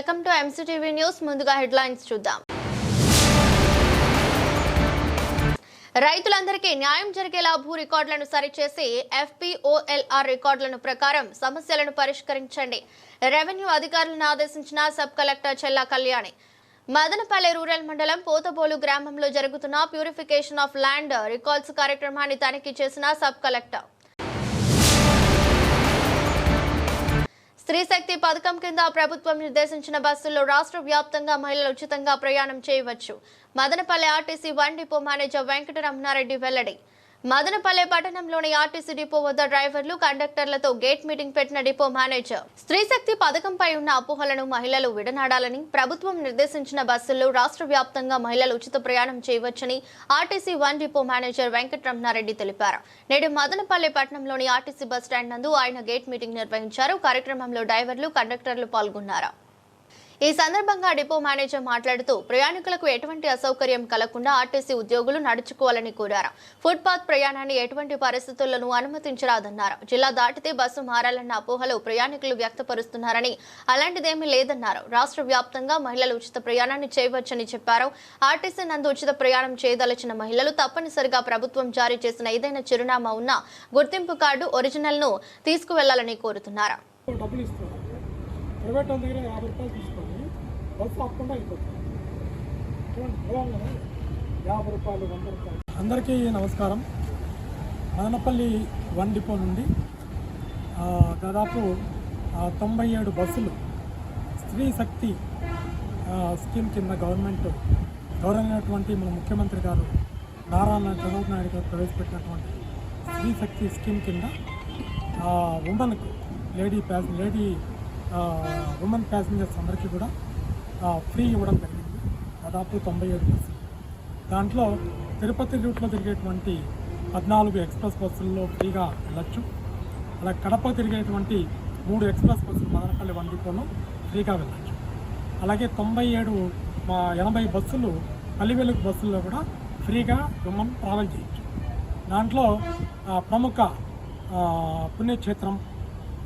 Welcome to MCTV news ముందుగా headlines చూద్దాం. రైతులందరికీ న్యాయం జరిగేలా భూ రికార్డులను సరిచేసి ఎఫ్పిఓఎల్ఆర్ రికార్డులను ప్రకారం సమస్యలను పరిష్కరించండి. రెవెన్యూ అధికారులను ఆదేశించిన sub collector Chella Kalyani. Madanapalle rural మండలం పోతబోలు గ్రామంలో జరుగుతున్న ప్యూరిఫికేషన్ ఆఫ్ ల్యాండ్ రికార్డ్స్ కార్యక్రమాన్ని తనిఖీ చేసిన సబ్ కలెక్టర్. స్త్రీశక్తి పథకం కింద ప్రభుత్వం నిర్దేశించిన బస్సుల్లో రాష్ట్ర వ్యాప్తంగా మహిళలు ఉచితంగా ప్రయాణం చేయవచ్చు. Madanapalle RTC one depot manager Venkataramana Reddy వెల్లడి. మదనపల్లె పట్టణంలోని ఆర్టీసీ డిపో వద్ద డ్రైవర్లు కండక్టర్లతో గేట్ మీటింగ్ పెట్టిన డిపో మేనేజర్. స్త్రీశక్తి పథకంపై ఉన్న అపోహలను మహిళలు విడనాడాలని ప్రభుత్వం నిర్దేశించిన బస్సుల్లో రాష్ట్ర వ్యాప్తంగా మహిళలు ఉచిత ప్రయాణం చేయవచ్చని RTC one depot manager Venkataramana Reddy తెలిపారు. నేడు మదనపల్లె పట్టణంలోని ఆర్టీసీ బస్ స్టాండ్ నందు ఆయన గేట్ మీటింగ్ నిర్వహించారు. కార్యక్రమంలో డ్రైవర్లు కండక్టర్లు పాల్గొన్నారు. ఈ సందర్భంగా డిపో మేనేజర్ మాట్లాడుతూ ప్రయాణికులకు ఎటువంటి అసౌకర్యం కలగకుండా ఆర్టీసీ ఉద్యోగులు నడుచుకోవాలని కోరారు. ఫుట్పాత్ ప్రయాణాన్ని ఎటువంటి పరిస్థితులను అనుమతించరాదన్నారు. జిల్లా దాటితే బస్సు మారాలన్న అపోహలు ప్రయాణికులు వ్యక్తపరుస్తున్నారని అలాంటిదేమీ లేదన్నారు. రాష్ట్ర వ్యాప్తంగా మహిళలు ఉచిత ప్రయాణాన్ని చేయవచ్చని చెప్పారు. ఆర్టీసీ నందు ఉచిత ప్రయాణం చేయదలచిన మహిళలు తప్పనిసరిగా ప్రభుత్వం జారీ చేసిన ఏదైనా చిరునామా ఉన్న గుర్తింపు కార్డు ఒరిజినల్ను తీసుకువెళ్ళాలని కోరుతున్నారు. బస్సు ఆపకుండా అయిపోతుంది. యాభై రూపాయలు వంద రూపాయలు. అందరికీ నమస్కారం. మదనపల్లి వన్ డిపో నుండి దాదాపు తొంభై ఏడు బస్సులు స్త్రీ శక్తి స్కీమ్ కింద గవర్నమెంట్ గౌరవమైనటువంటి మన ముఖ్యమంత్రి గారు నారా చంద్రబాబు నాయుడు గారు ప్రవేశపెట్టినటువంటి స్త్రీ శక్తి స్కీమ్ కింద ఉమెన్కు lady passenger lady women passengers అందరికీ కూడా ఫ్రీ ఇవ్వడం జరిగింది. దాదాపు తొంభై ఏడు బస్సులు దాంట్లో తిరుపతి రూట్లో తిరిగేటువంటి పద్నాలుగు ఎక్స్ప్రెస్ బస్సుల్లో ఫ్రీగా వెళ్ళొచ్చు. అలా కడప తిరిగేటువంటి మూడు ఎక్స్ప్రెస్ బస్సులు మదనపల్లి వన్ ఫ్రీగా వెళ్ళొచ్చు. అలాగే తొంభై ఏడు మా ఎనభై బస్సులు పల్లి వెలుగు బస్సుల్లో కూడా ఫ్రీగా గుమ్మం ట్రావెల్ చేయొచ్చు. దాంట్లో ప్రముఖ పుణ్యక్షేత్రం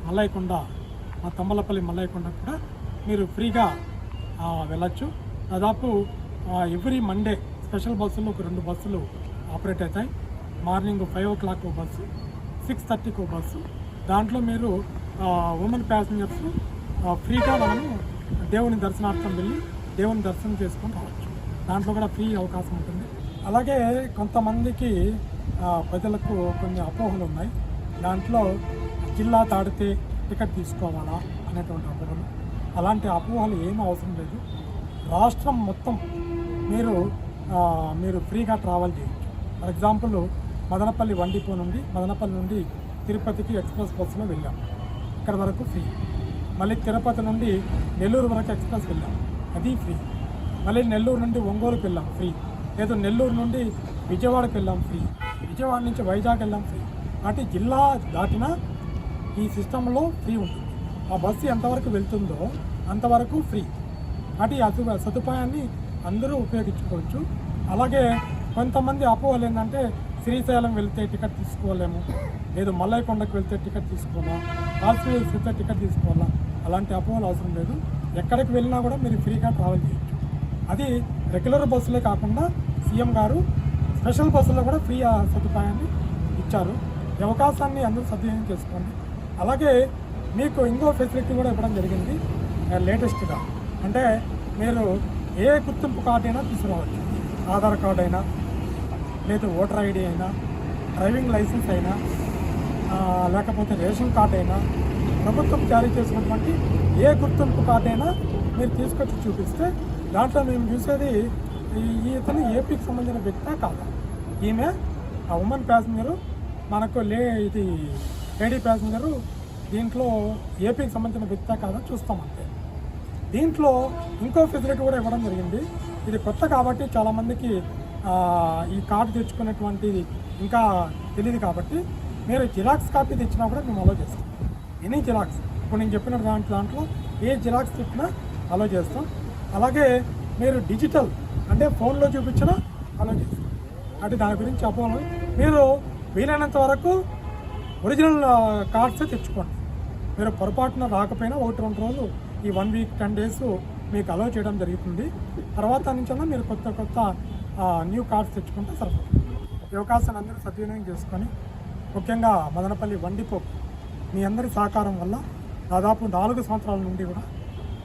మల్లయ్యకొండ మా తమ్మలపల్లి మల్లయ్యకొండ కూడా మీరు ఫ్రీగా వెళ్ళొచ్చు. దాదాపు ఎవ్రీ మండే స్పెషల్ బస్సులు ఒక రెండు బస్సులు ఆపరేట్ అవుతాయి. మార్నింగ్ ఫైవ్ ఓ క్లాక్ ఒక బస్సు సిక్స్ థర్టీకి ఒక బస్సు. దాంట్లో మీరు ఉమెన్ ప్యాసింజర్స్ ఫ్రీగా మనము దేవుని దర్శనార్థం వెళ్ళి దేవుని దర్శనం చేసుకొని రావచ్చు. దాంట్లో కూడా ఫ్రీ అవకాశం ఉంటుంది. అలాగే కొంతమందికి ప్రజలకు కొన్ని అపోహలు ఉన్నాయి. దాంట్లో జిల్లా తాడితే టికెట్ తీసుకోవాలా అనేటువంటి అపోహలు అలాంటి అపోహలు ఏమీ అవసరం లేదు. రాష్ట్రం మొత్తం మీరు మీరు ఫ్రీగా ట్రావెల్ చేయొచ్చు. ఫర్ ఎగ్జాంపుల్ మదనపల్లి వండిపో నుండి మదనపల్లి నుండి తిరుపతికి ఎక్స్ప్రెస్ బస్సులో వెళ్ళాం. ఇక్కడ వరకు ఫ్రీ. మళ్ళీ తిరుపతి నుండి నెల్లూరు వరకు ఎక్స్ప్రెస్ వెళ్ళాం. అది ఫ్రీ. మళ్ళీ నెల్లూరు నుండి ఒంగోలుకి వెళ్ళాం ఫ్రీ. లేదు నెల్లూరు నుండి విజయవాడకి వెళ్ళాం ఫ్రీ. విజయవాడ నుంచి వైజాగ్ వెళ్ళాం ఫ్రీ. కాబట్టి జిల్లా దాటినా ఈ సిస్టంలో ఫ్రీ ఉంటుంది. ఆ బస్సు ఎంతవరకు వెళ్తుందో అంతవరకు ఫ్రీ. కాబట్టి ఆ సదుపాయాన్ని అందరూ ఉపయోగించుకోవచ్చు. అలాగే కొంతమంది అపోహలు ఏంటంటే శ్రీశైలం వెళ్తే టికెట్ తీసుకోలేము. లేదు మల్లయ్యకొండకు వెళ్తే టికెట్ తీసుకోవాలా హాస్పిటల్స్ వెళ్తే టికెట్ తీసుకోవాలా? అలాంటి అపోహలు అవసరం లేదు. ఎక్కడికి వెళ్ళినా కూడా మీరు ఫ్రీగా ట్రావెల్ చేయొచ్చు. అది రెగ్యులర్ బస్సులే కాకుండా సీఎం గారు స్పెషల్ బస్సులో కూడా ఫ్రీ ఆ సదుపాయాన్ని ఇచ్చారు. ఈ అవకాశాన్ని అందరూ సద్వినియోగం చేసుకోండి. అలాగే మీకు ఇంకో ఫెసిలిటీ కూడా ఇవ్వడం జరిగింది లేటెస్ట్గా అంటే మీరు ఏ గుర్తింపు కార్డు అయినా తీసుకురావచ్చు ఆధార్ కార్డు అయినా లేదా ఓటర్ ఐడి అయినా డ్రైవింగ్ లైసెన్స్ అయినా లేకపోతే రేషన్ కార్డు అయినా ప్రభుత్వం జారీ చేసినటువంటి ఏ గుర్తింపు కార్డు అయినా మీరు తీసుకొచ్చి చూపిస్తే దాంట్లో మేము చూసేది ఈ- ఇతను ఏపీకి సంబంధించిన వ్యక్తే కాదా? ఈమె ఆ ఉమెన్ ప్యాసింజరు మనకు లే ఇది లేడీ ప్యాసింజరు దీంట్లో ఏపీకి సంబంధించిన వ్యక్తి కాదా చూస్తాం అంతే. దీంట్లో ఇంకో ఫెసిలిటీ కూడా ఇవ్వడం జరిగింది. ఇది కొత్త కాబట్టి చాలామందికి ఈ కార్డు తెచ్చుకునేటువంటిది ఇంకా తెలియదు కాబట్టి మీరు జిరాక్స్ కాపీ తెచ్చినా కూడా మేము అలో చేస్తాం. Any Xerox. ఇప్పుడు నేను చెప్పిన దాంట్లో దాంట్లో ఏ జిరాక్స్ తెచ్చినా అలో చేస్తాం. అలాగే మీరు డిజిటల్ అంటే ఫోన్లో చూపించినా అలో చేస్తాం. అంటే దాని గురించి అపోహలు మీరు వీలైనంత వరకు ఒరిజినల్ కార్డ్సే తెచ్చుకోండి. మీరు పొరపాటున రాకపోయినా ఒకటి రెండు రోజులు ఈ వన్ వీక్ టెన్ డేస్ మీకు అలౌ చేయడం జరుగుతుంది. తర్వాత నుంచి మీరు కొత్త కొత్త న్యూ కార్డ్స్ తెచ్చుకుంటే సరిపోతుంది. ఈ అవకాశాన్ని అందరూ సద్వినియోగం చేసుకొని ముఖ్యంగా మదనపల్లి వండిపో మీ అందరి సహకారం వల్ల దాదాపు నాలుగు సంవత్సరాల నుండి కూడా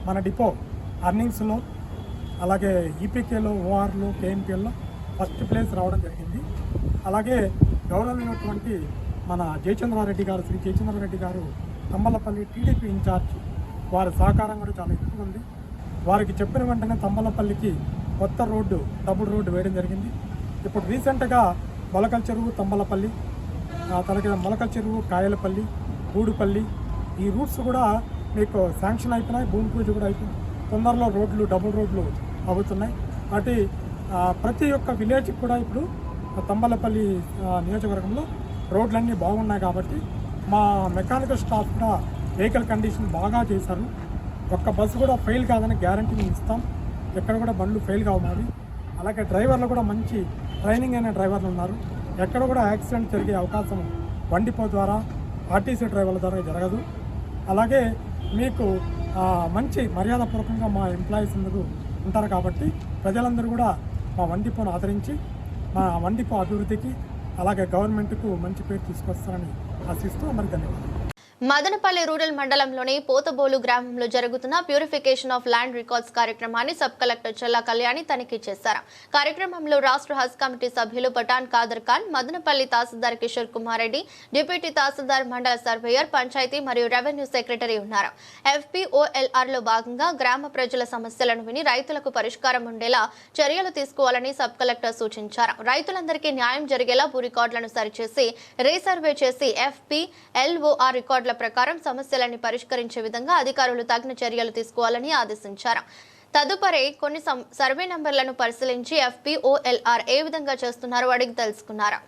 మన డిపో అర్నింగ్స్లో అలాగే ఈపీకేలో ఓఆర్లో కేఎంపీఎల్లో ఫస్ట్ ప్లేస్ రావడం జరిగింది. అలాగే గౌరవమైనటువంటి మన జయచంద్రారెడ్డి గారు శ్రీ జయచంద్రారెడ్డి గారు తంబలపల్లి టీడీపీ ఇన్ఛార్జ్ వారి సహకారం కూడా చాలా ఎక్కువ ఉంది. వారికి చెప్పిన వెంటనే తంబలపల్లికి కొత్త రోడ్డు డబుల్ రోడ్డు వేయడం జరిగింది. ఇప్పుడు రీసెంట్గా మొలకల చెరువు తంబలపల్లి తర్వాత మొలకల చెరువు కాయలపల్లి గూడుపల్లి ఈ రూట్స్ కూడా మీకు శాంక్షన్ అయిపోయినాయి భూమి పూజ కూడా అయిపోయింది. తొందరలో రోడ్లు డబుల్ రోడ్లు అవుతున్నాయి. అటు ప్రతి ఒక్క విలేజ్కి కూడా ఇప్పుడు తంబలపల్లి నియోజకవర్గంలో రోడ్లన్నీ బాగున్నాయి కాబట్టి మా మెకానికల్ స్టాఫ్ కూడా వెహికల్ కండిషన్ బాగా చేశారు. ఒక్క బస్సు కూడా ఫెయిల్ కాదని గ్యారంటీ మేము ఇస్తాం. ఎక్కడ కూడా బండ్లు ఫెయిల్ కావాలి అలాగే డ్రైవర్లు కూడా మంచి ట్రైనింగ్ అయిన డ్రైవర్లు ఉన్నారు. ఎక్కడ కూడా యాక్సిడెంట్ జరిగే అవకాశం వండిపో ద్వారా ఆర్టీసీ డ్రైవర్ల ద్వారా జరగదు. అలాగే మీకు మంచి మర్యాదపూర్వకంగా మా ఎంప్లాయీస్ అందరూ ఉంటారు కాబట్టి ప్రజలందరూ కూడా మా వండిపోను ఆదరించి మా వండిపో అభివృద్ధికి అలాగే గవర్నమెంట్కు మంచి పేరు తీసుకొస్తారని ఆశిస్తూ మరి ధన్యవాదాలు మదనపల్లి రూరల్ మండలంలోని పోతబోలు గ్రామంలో జరుగుతున్న ప్యూరిఫికేషన్ ఆఫ్ ల్యాండ్ రికార్డ్స్ కార్యక్రమాన్ని సబ్ కలెక్టర్ చెల్లా కళ్యాణి తనిఖీ చేశారు. కార్యక్రమంలో రాష్ట్ర హజ్ కమిటీ సభ్యులు పఠాన్ ఖాదర్ ఖాన్ మదనపల్లి తహసీల్దార్ కిషోర్ కుమార్ రెడ్డి డిప్యూటీ తహసీల్దార్ మండల సర్వేయర్ పంచాయతీ మరియు రెవెన్యూ సెక్రటరీ ఉన్నారు. ఎఫ్పిఓఎల్ఆర్లో భాగంగా గ్రామ ప్రజల సమస్యలను విని రైతులకు పరిష్కారం ఉండేలా చర్యలు తీసుకోవాలని సబ్ కలెక్టర్ సూచించారు. రైతులందరికీ న్యాయం జరిగేలా భూ రికార్డులను సరిచేసి రీసర్వే చేసి ఎఫ్పి ఎల్ఓఆర్ రిపోర్టుల ప్రకారం సమస్యలన్నీ పరిష్కరించే విధంగా అధికారులు తగిన చర్యలు తీసుకోవాలని ఆదేశించారు. తదుపరి కొన్ని సర్వే నంబర్లను పరిశీలించి ఎఫ్పిఓఎల్ఆర్ ఏ విధంగా చేస్తున్నారో అడిగి తెలుసుకున్నారు.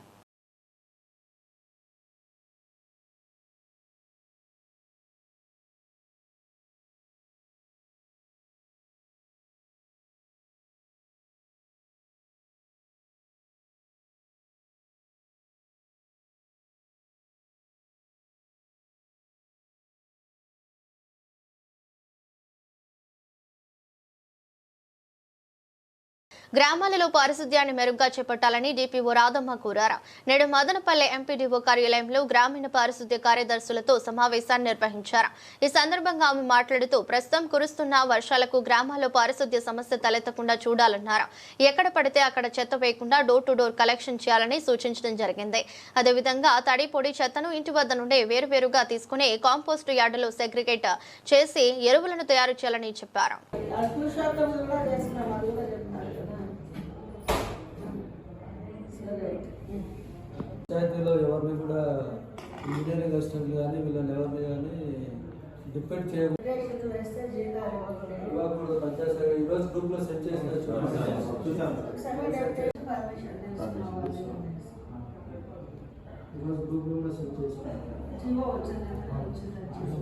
గ్రామాలలో పారిశుద్ధ్యాన్ని మెరుగ్గా చేపట్టాలని డిపిఓ రాధమ్మ కోరారు. నేడు మదనపల్లె ఎంపీడీఓ కార్యాలయంలో గ్రామీణ పారిశుద్ధ్య కార్యదర్శులతో సమావేశాన్ని నిర్వహించారు. ఈ సందర్భంగా ఆమె మాట్లాడుతూ ప్రస్తుతం కురుస్తున్న వర్షాలకు గ్రామాల్లో పారిశుద్ధ్య సమస్య తలెత్తకుండా చూడాలన్నారు. ఎక్కడ పడితే అక్కడ చెత్త వేయకుండా డోర్ టు డోర్ కలెక్షన్ చేయాలని సూచించడం జరిగింది. అదేవిధంగా తడి పొడి చెత్తను ఇంటి వద్ద నుండే వేరువేరుగా తీసుకుని కాంపోస్ట్ యార్డులో సెగ్రిగేట్ చేసి ఎరువులను తయారు చేయాలని చెప్పారు ఆ పురుషోత్తం కూడా చేస్తున్నాం అది కూడా చెప్తున్నారు కదా సరే పంచాయతీలో ఎవరిని కూడా ఇంజనీరింగ్ అసిస్టెంట్ కానీ వీళ్ళని ఎవరిని కానీ డిపెండ్ చేయకూడదు ఇవ్వకూడదు ఇవ్వకూడదు పంచాయతీ సెక్రటరీ ఈరోజు గ్రూప్లో సెట్ చేసిన సర్వే డెప్యుటేషన్ పర్మిషన్ ఈరోజు గ్రూప్లో సెట్ చేసిన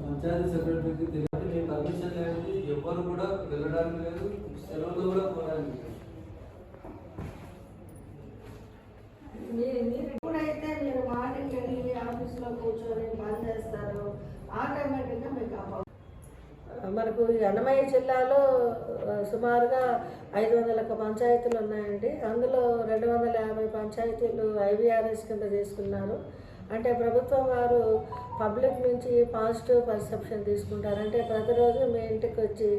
పంచాయతీ సెక్రటరీకి తెలియదు. మీ పర్మిషన్ లేదు ఎవ్వరు కూడా వెళ్ళడానికి లేదు. సెలవులు కూడా పోవడానికి లేదు మీరు మీరు ఎప్పుడైతే మీరు మార్నింగ్ వెళ్ళి ఆఫీస్లో కూర్చొని పని చేస్తారు ఆటోమేటిక్గా మీకు ఆ పవ- మనకు ఈ అన్నమయ్య జిల్లాలో సుమారుగా ఐదు వందల పంచాయతీలు ఉన్నాయండి. అందులో రెండు వందల యాభై పంచాయతీలు ఐవీఆర్ఎస్ కింద తీసుకున్నారు అంటే ప్రభుత్వం వారు పబ్లిక్ నుంచి పాజిటివ్ పర్సెప్షన్ తీసుకుంటారు. అంటే ప్రతిరోజు మీ ఇంటికి వచ్చి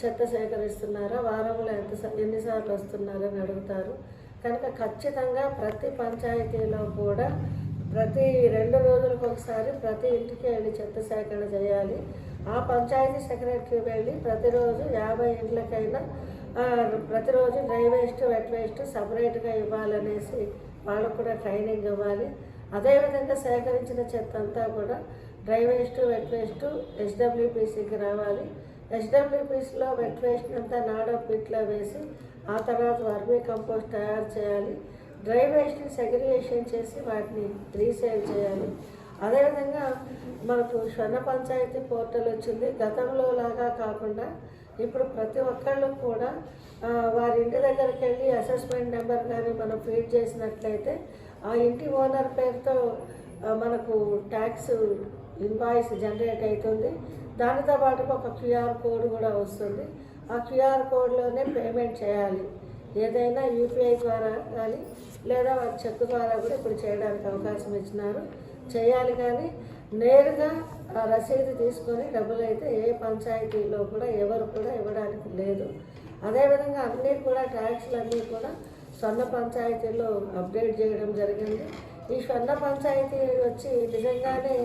చెత్త సేకరిస్తున్నారా వారంలో ఎంత ఎన్నిసార్లు వస్తున్నారని అని అడుగుతారు. కనుక ఖచ్చితంగా ప్రతి పంచాయతీలో కూడా ప్రతి రెండు రోజులకు ఒకసారి ప్రతి ఇంటికి వెళ్ళి చెత్త సేకరణ చేయాలి. ఆ పంచాయతీ సెక్రటరీ వెళ్ళి ప్రతిరోజు యాభై ఇండ్లకైనా ప్రతిరోజు డ్రై వేస్ట్ వెట్ వేస్ట్ సపరేట్గా ఇవ్వాలనేసి వాళ్ళకు కూడా ట్రైనింగ్ ఇవ్వాలి. అదేవిధంగా సేకరించిన చెత్త అంతా కూడా డ్రై వేస్ట్ వెట్ వేస్ట్ హెచ్డబ్ల్యూపీసీకి రావాలి. హెచ్డబ్ల్యూపీసీలో వెట్ వేస్ట్ అంతా నాడో పిట్లో వేసి ఆ తర్వాత వర్మీ కంపోస్ట్ తయారు చేయాలి. డ్రై వేస్ట్ని సెగ్రిగేషన్ చేసి వాటిని రీసేల్ చేయాలి. అదేవిధంగా మనకు స్వర్ణ పంచాయతీ పోర్టల్ వచ్చింది. గతంలో లాగా కాకుండా ఇప్పుడు ప్రతి ఒక్కళ్ళు కూడా వారి ఇంటి దగ్గరికి వెళ్ళి అసెస్మెంట్ నెంబర్ కానీ మనం ఫీడ్ చేసినట్లయితే ఆ ఇంటి ఓనర్ పేరుతో మనకు ట్యాక్స్ ఇన్వాయిస్ జనరేట్ అవుతుంది. దానితో పాటు ఒక క్యూఆర్ కోడ్ కూడా వస్తుంది. ఆ క్యూఆర్ కోడ్లోనే పేమెంట్ చేయాలి. ఏదైనా యూపీఐ ద్వారా కానీ లేదా చెక్ ద్వారా కూడా ఇప్పుడు చేయడానికి అవకాశం ఇచ్చినారు. చేయాలి కానీ నేరుగా ఆ రసీదు తీసుకొని డబ్బులు అయితే ఏ పంచాయతీలో కూడా ఎవరు కూడా ఇవ్వడానికి లేదు. అదేవిధంగా అన్నీ కూడా ట్యాక్స్లు అన్నీ కూడా సొంత పంచాయతీలో అప్డేట్ చేయడం జరిగింది. ఈ స్వర్ణ పంచాయతీ వచ్చి నిజంగానే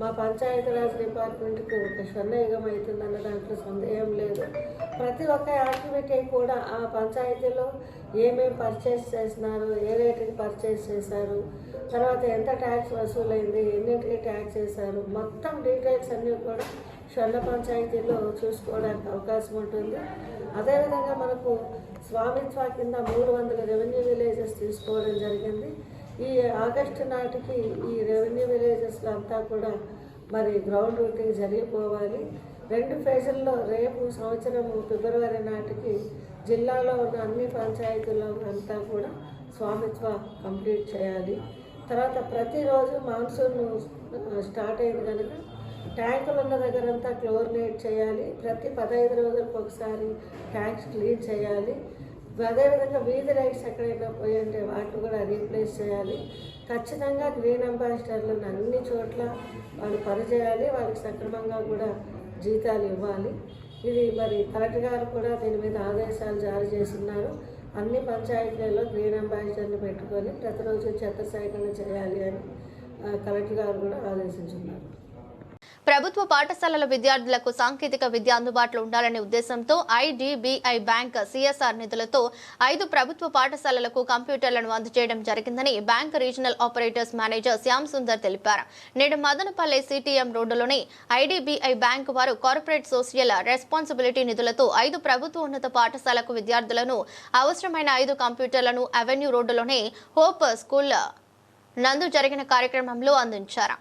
మా పంచాయతీరాజ్ డిపార్ట్మెంట్కు ఒక స్వర్ణయుగం అవుతుందన్న దాంట్లో సందేహం లేదు. ప్రతి ఒక్క యాక్టివిటీ కూడా ఆ పంచాయతీలో ఏమేమి పర్చేస్ చేసినారు ఏ రేటుకి పర్చేస్ చేశారు తర్వాత ఎంత ట్యాక్స్ వసూలైంది ఎన్నింటికి ట్యాక్స్ వేశారు మొత్తం డీటెయిల్స్ అన్నీ కూడా స్వర్ణ పంచాయతీలో చూసుకోవడానికి అవకాశం ఉంటుంది. అదేవిధంగా మనకు స్వామిత్వ కింద మూడు వందల రెవెన్యూ విలేజెస్ తీసుకోవడం జరిగింది. ఈ ఆగస్టు నాటికి ఈ రెవెన్యూ విలేజెస్లో అంతా కూడా మరి గ్రౌండ్ రూటింగ్ జరిగిపోవాలి. రెండు ఫేజుల్లో రేపు సంవత్సరం ఫిబ్రవరి నాటికి జిల్లాలో ఉన్న అన్ని పంచాయతీల్లో అంతా కూడా స్వామిత్వ కంప్లీట్ చేయాలి. తర్వాత ప్రతిరోజు మాన్సూన్ స్టార్ట్ అయింది కనుక ట్యాంకులు ఉన్న దగ్గర అంతా క్లోరినేట్ చేయాలి. ప్రతి పదహైదు రోజులకు ఒకసారి ట్యాంక్స్ క్లీన్ చేయాలి. అదేవిధంగా వీధి లైట్స్ ఎక్కడైనా పోయి ఉంటే వాటిని కూడా రీప్లేస్ చేయాలి. ఖచ్చితంగా గ్రీన్ అంబాసిడర్లను అన్ని చోట్ల వాళ్ళు పనిచేయాలి. వాళ్ళకి సక్రమంగా కూడా జీతాలు ఇవ్వాలి. ఇది మరి కలెక్టర్ గారు కూడా దీని మీద ఆదేశాలు జారీ చేస్తున్నారు. అన్ని పంచాయతీలలో గ్రీన్ అంబాసిడర్ని పెట్టుకొని ప్రతిరోజు చెత్త సేకరణ చేయాలి అని కలెక్టర్ గారు కూడా ఆదేశించున్నారు. ప్రభుత్వ పాఠశాలల విద్యార్థులకు సాంకేతిక విద్య అందుబాటులో ఉండాలనే ఉద్దేశంతో ఐడిబిఐ బ్యాంక్ సిఎస్ఆర్ నిధులతో ఐదు ప్రభుత్వ పాఠశాలలకు కంప్యూటర్లను అందజేయడం జరిగిందని bank regional operators manager Shyam Sundar తెలిపారు. నేడు మదనపల్లె సిటిఎం రోడ్డులోని ఐడిబిఐ బ్యాంక్ వారు కార్పొరేట్ సోషల్ రెస్పాన్సిబిలిటీ నిధులతో ఐదు ప్రభుత్వ ఉన్నత పాఠశాలకు విద్యార్థులను అవసరమైన ఐదు కంప్యూటర్లను అవెన్యూ రోడ్డులోని హోప్ స్కూల్ నందు జరిగిన కార్యక్రమంలో అందించారు.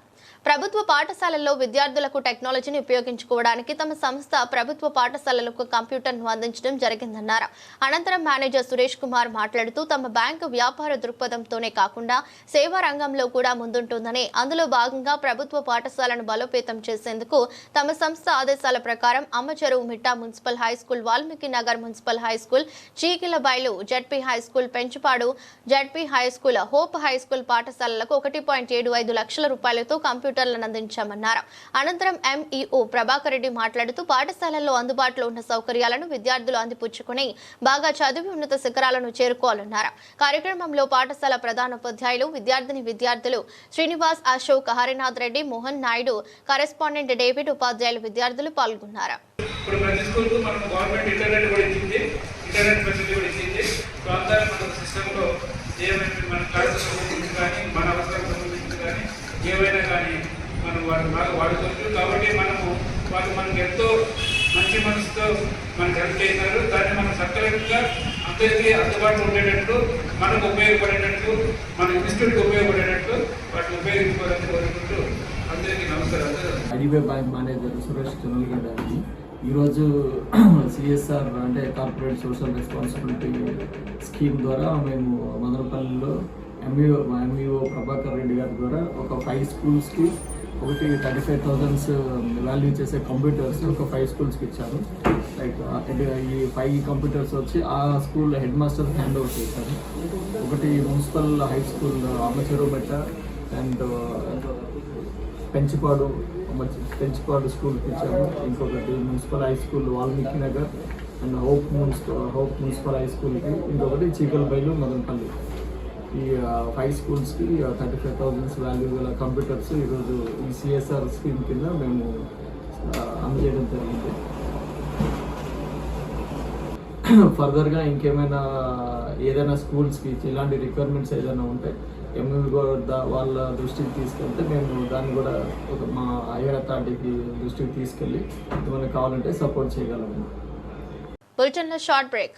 ప్రభుత్వ పాఠశాలల్లో విద్యార్థులకు టెక్నాలజీని ఉపయోగించుకోవడానికి తమ సంస్థ ప్రభుత్వ పాఠశాలలకు కంప్యూటర్ను అందించడం జరిగిందన్నారు. అనంతరం మేనేజర్ సురేష్ కుమార్ మాట్లాడుతూ తమ బ్యాంకు వ్యాపార దృక్పథంతోనే కాకుండా సేవా రంగంలో కూడా ముందుంటుందని అందులో భాగంగా ప్రభుత్వ పాఠశాలను బలోపేతం చేసేందుకు తమ సంస్థ ఆదేశాల ప్రకారం Ammacheruvu Mitta municipal high school Valmiki Nagar municipal high school Chikilabailu ZP high school Penchupadu ZP high school hope high school పాఠశాలలకు ఒకటి పాయింట్ ఏడు ఐదు లక్షల రూపాయలతో కంప్యూటర్ కంప్యూటర్లను అందించామన్నారు. అనంతరం ఎంఈఓ ప్రభాకర్ రెడ్డి మాట్లాడుతూ పాఠశాలల్లో అందుబాటులో ఉన్న సౌకర్యాలను విద్యార్థులు అందిపుచ్చుకుని బాగా చదివి ఉన్నత శిఖరాలను చేరుకోవాలన్నారు. కార్యక్రమంలో పాఠశాల ప్రధానోపాధ్యాయులు విద్యార్థిని విద్యార్థులు శ్రీనివాస్ అశోక్ హరినాథ్ రెడ్డి మోహన్ నాయుడు కరెస్పాండెంట్ డేవిడ్ ఉపాధ్యాయులు విద్యార్థులు పాల్గొన్నారు. ఇప్పుడు ప్రతి స్కూల్కు గవర్నమెంట్ ఇంటర్నెట్ కూడా ఇచ్చింది. ఇంటర్నెట్ ఫెసిలిటీ కూడా ఇచ్చింది. సో అంతా మన సిస్టంలో ఏమైనా మన క్లాసెస్ సంబంధించి కానీ మన సంబంధించి కానీ కానీ మనం వాడు బాగా వాడుకోవచ్చు కాబట్టి మనము వాళ్ళు మనకు ఎంతో మంచి మనసుతో మనకు హెల్ప్ చేశారు. దాన్ని మనం సక్రమంగా అందరికీ అందుబాటులో ఉండేటట్లు మనకు ఉపయోగపడేటట్లు మన ఇన్స్టిట్యూట్కి ఉపయోగపడేటట్లు వాటిని ఉపయోగించుకోవాలని కోరుకుంటూ అందరికీ నమస్కారం. IDBI bank manager Suresh Chunalgadda అండి. ఈరోజు సిఎస్ఆర్ అంటే కార్పొరేట్ సోషల్ రెస్పాన్సిబిలిటీ స్కీమ్ ద్వారా మేము మదనపల్లిలో ఎంఈఓ ఎంఈఓ ప్రభాకర్ రెడ్డి గారి ద్వారా ఒక ఫైవ్ స్కూల్స్కి ఒకటి థర్టీ ఫైవ్ థౌజండ్స్ వాల్యూ చేసే కంప్యూటర్స్ ఒక ఫైవ్ స్కూల్స్కి ఇచ్చారు లైక్ ఈ ఫైవ్ కంప్యూటర్స్ వచ్చి ఆ school head master hand over చేశారు ఒకటి మున్సిపల్ హై స్కూల్ అమ్మచెరువు బెట్ట అండ్ పెంచిపాడు పెంచిపాడు స్కూల్కి ఇచ్చాము ఇంకొకటి municipal high school Valmiki Nagar and hope municipal hope municipal high స్కూల్కి ఇంకొకటి చీకలబైలు మదనపల్లి ఈ ఫైవ్ స్కూల్స్కి థర్టీ ఫైవ్ థౌజండ్స్ వాల్యూ గల కంప్యూటర్స్ ఈరోజు ఈ సిఎస్ఆర్ స్కీమ్ కింద మేము అందజేయడం జరిగింది. ఫర్దర్గా ఇంకేమైనా ఏదైనా స్కూల్స్కి ఇలాంటి రిక్వైర్మెంట్స్ ఏదైనా ఉంటే ఎంఈ వాళ్ళ దృష్టికి తీసుకెళ్తే మేము దాన్ని కూడా ఒక మా హైయర్ అథారిటీకి దృష్టికి తీసుకెళ్ళి ఏమైనా కావాలంటే సపోర్ట్ చేయగలము. బులెటిన్లో short break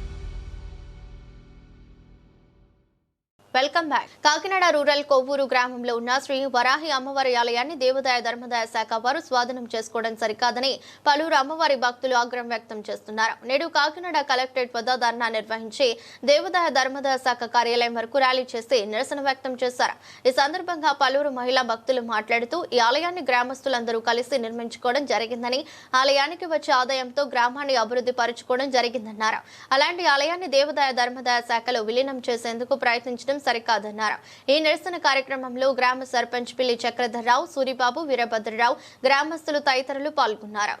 Welcome back. Kakinada rural Kovvur గ్రామంలో ఉన్న శ్రీ వరాహి అమ్మవారి ఆలయాన్ని దేవాదాయ ధర్మదాయ శాఖ వారు స్వాధీనం చేసుకోవడం సరికాదని పలువురు అమ్మవారి భక్తులు ఆగ్రహం వ్యక్తం చేస్తున్నారు. నేడు కాకినాడ కలెక్టరేట్ వద్ద ధర్నా నిర్వహించి దేవాదాయ ధర్మదాయ శాఖ కార్యాలయం వరకు ర్యాలీ చేసి నిరసన వ్యక్తం చేశారు. ఈ సందర్భంగా పలువురు మహిళా భక్తులు మాట్లాడుతూ ఈ ఆలయాన్ని గ్రామస్తులందరూ కలిసి నిర్మించుకోవడం జరిగిందని ఆలయానికి వచ్చే ఆదాయంతో గ్రామాన్ని అభివృద్ధి పరుచుకోవడం జరిగిందన్నారు. అలాంటి ఆలయాన్ని దేవాదాయ ధర్మదాయ శాఖలో విలీనం చేసేందుకు ప్రయత్నించడం సరికాదన్నారు. ఈ నిరసన కార్యక్రమంలో గ్రామ సర్పంచ్ పిల్లి చక్రధర్రావు సూరిబాబు వీరభద్రరావు గ్రామస్తులు తదితరులు పాల్గొన్నారు.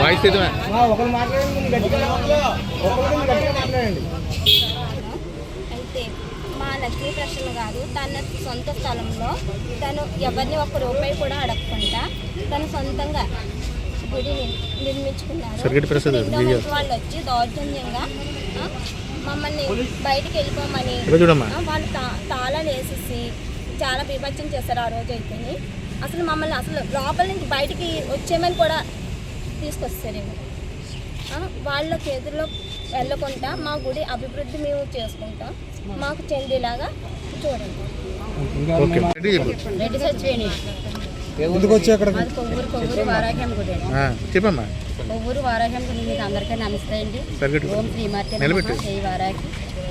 వాయిస్ అయితే మా లక్ష్మీ ప్రశ్న గారు తన సొంత స్థలంలో తను ఎవరిని ఒక్క రూపాయి కూడా అడగకుండా తను సొంతంగా గుడి నిర్- నిర్మించుకున్నారు వాళ్ళు వచ్చి దౌర్జన్యంగా మమ్మల్ని బయటికి వెళ్ళిపోమని వాళ్ళు తా తాళాలు వేసేసి చాలా బీభత్సం చేశారు ఆ రోజు అయితేని అసలు మమ్మల్ని అసలు లోపల నుంచి బయటికి వచ్చేమని కూడా తీసుకొస్తారేమో వాళ్ళకి ఎదురులో వెళ్ళకుండా మా గుడి అభివృద్ధి మేము చేసుకుంటాం. మాకు చెందేలాగా చూడండి. ఎందుకు వచ్చి అక్కడ చెప్పమ్మా. కొవ్వూరు వారాహ్యం గుడి మీకు అందరికీ నమస్తే అండి ఓం శ్రీమార్తి జై వారాహి.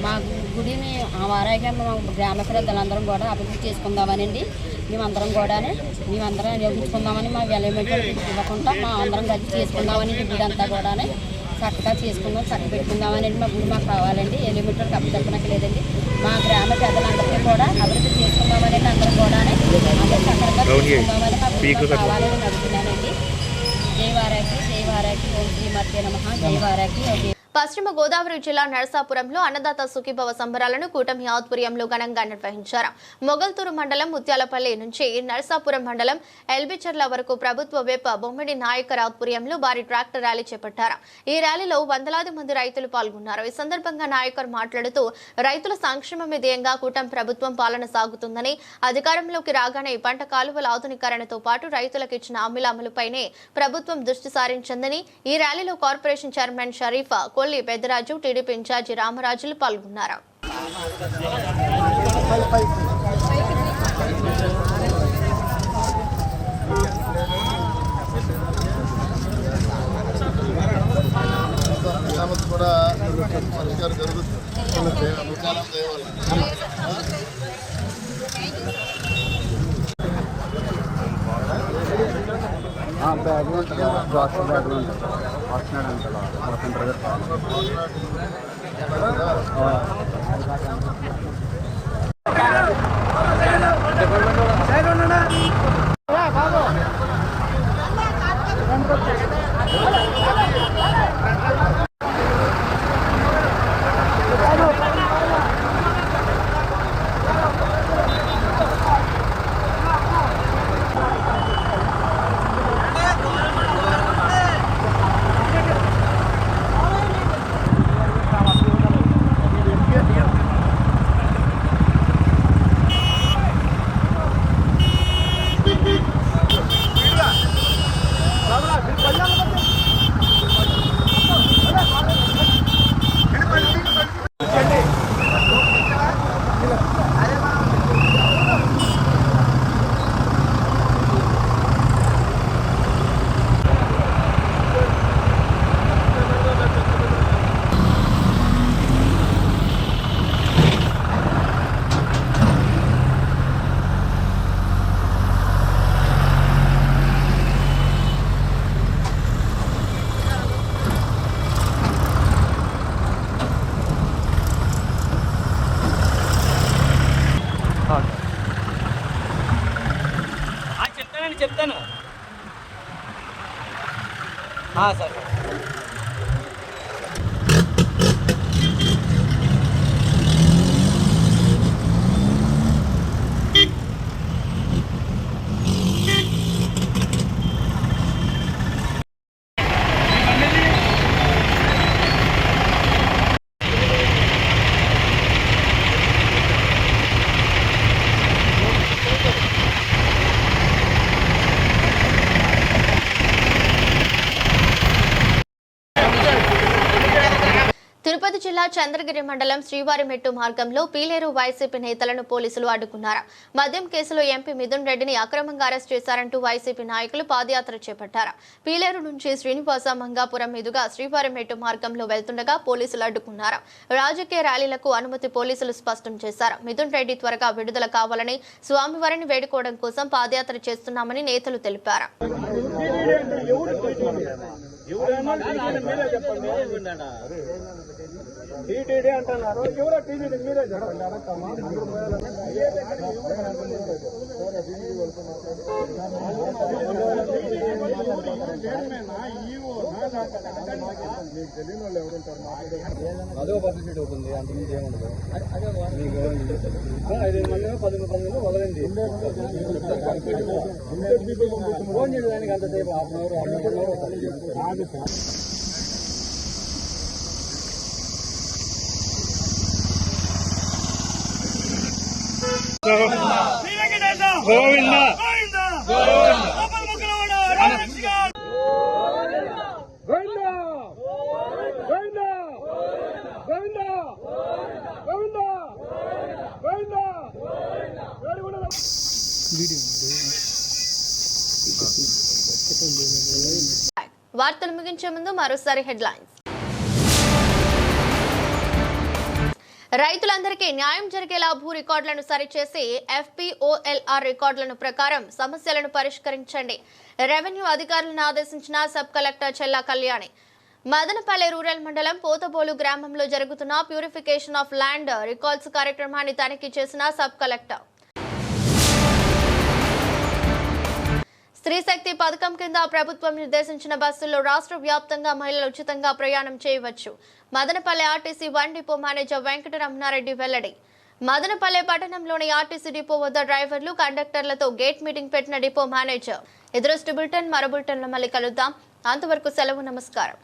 మా గుడిని ఆ వారాహ్యం మా గ్రామ ప్రజలందరం కూడా అభివృద్ధి చేసుకుందామనండి. మేమందరం కూడా మేమందరం నిర్మించుకుందామని మా ఎలిమెంటరీ ఇవ్వకుండా మా అందరం కలిసి చేసుకుందామని గుడి అంతా కూడా చక్కగా చేసుకుందాం చక్క పెట్టుకుందామని మా గుడి మాకు కావాలండి. ఎలిమెంటరీ తప్పు చెప్పనక్క లేదండి. మా గ్రామ ప్రజలందరికీ కూడా అభివృద్ధి చేసుకుందామని అందరం కూడా అందరూ చక్కగా చేసుకుందామని మా గుడి మాకు కావాలని అడుగుతున్నానండి. జై వారాకి జై వారాకి ఓం శ్రీ మధ్య నమ జై వారాకి పశ్చిమ గోదావరి జిల్లా నరసాపురంలో అన్నదాత సుఖీభవ సంబరాలను కూటమి ఆధ్వర్యంలో ఘనంగా నిర్వహించారు. మొగల్తూరు మండలం ముత్యాలపల్లి నుంచి నరసాపురం మండలం ఎల్బిచర్ల వరకు ప్రభుత్వ వేప బొమ్మిడి నాయకర్ ఆధ్వర్యంలో భారీ ట్రాక్టర్ ర్యాలీ చేపట్టారు. ఈ ర్యాలీలో వందలాది మంది రైతులు పాల్గొన్నారు. ఈ సందర్భంగా నాయకర్ మాట్లాడుతూ రైతుల సంక్షేమమే ధ్యేయంగా కూటమి ప్రభుత్వం పాలన సాగుతుందని అధికారంలోకి రాగానే పంట కాలువల ఆధునీకరణతో పాటు రైతులకు ఇచ్చిన హామీల అమలుపైనే ప్రభుత్వం దృష్టి సారించిందని ఈ ర్యాలీలో corporation chairman Sharifa Kolli Peddaraju TDP in charge Ramarajulu పాల్గొన్నారు. బ్యాగ్ పరిష్కారం జరుగుతుంది బ్యాక్గ్రౌండ్ బ్యాక్గ్రౌండ్ కాకినాడ అంటారా చెప్తానని చెప్తాను. సరే. చంద్రగిరి మండలం శ్రీవారిమెట్టు మార్గంలో పీలేరు వైసీపీ నేతలను పోలీసులు అడ్డుకున్నారు మద్యం కేసులో ఎంపీ మిథున్ రెడ్డిని అక్రమంగా అరెస్ట్ చేశారంటూ వైసీపీ నాయకులు పాదయాత్ర చేపట్టారు పీలేరు నుంచి శ్రీనివాస మంగాపురం మీదుగా శ్రీవారిమెట్టు మార్గంలో వెళ్తుండగా పోలీసులు అడ్డుకున్నారు రాజకీయ ర్యాలీలకు అనుమతి పోలీసులు స్పష్టం చేశారు మిథున్ రెడ్డి త్వరగా విడుదల కావాలని స్వామివారిని వేడుకోవడం కోసం పాదయాత్ర చేస్తున్నామని నేతలు తెలిపారు టీటీడీ అంటున్నారు. ఎవరో టీటీడీ? మీరే అడగమ్మా అదో పబ్లిసిటీ అవుతుంది అంత మించి ఏముండదు ఐదు మంది పది మంది వదలండి. ఫోన్ చేయడానికి అంతసేపు half an hour half an hour Govinda వార్తలు ముగించే ముందు మరోసారి హెడ్లైన్స్. రైతులందరికీ న్యాయం జరిగేలా భూ రికార్డులను సరిచేసి ఎఫ్పిఓఎల్ఆర్ రికార్డులను ప్రకారం సమస్యలను పరిష్కరించండి. రెవెన్యూ అధికారులను ఆదేశించిన sub collector Chella Kalyani. Madanapalle rural మండలం పోతబోలు గ్రామంలో జరుగుతున్న ప్యూరిఫికేషన్ ఆఫ్ ల్యాండ్ రికార్డ్స్ కార్యక్రమాన్ని తనిఖీ చేసిన సబ్ కలెక్టర్. స్త్రీశక్తి పథకం కింద ప్రభుత్వం నిర్దేశించిన బస్సుల్లో రాష్ట్ర వ్యాప్తంగా మహిళలు ఉచితంగా ప్రయాణం చేయవచ్చు. Madanapalle RTC one depot manager Venkataramana Reddy వెల్లడి. మదనపల్లె పట్టణంలోని ఆర్టీసీ డిపో వద్ద డ్రైవర్లు కండక్టర్లతో గేట్ మీటింగ్ పెట్టిన డిపో మేనేజర్. ఎదురొస్టు బులెటిన్ మరో బులెటిన్లో మళ్ళీ కలుద్దాం. అంతవరకు సెలవు నమస్కారం.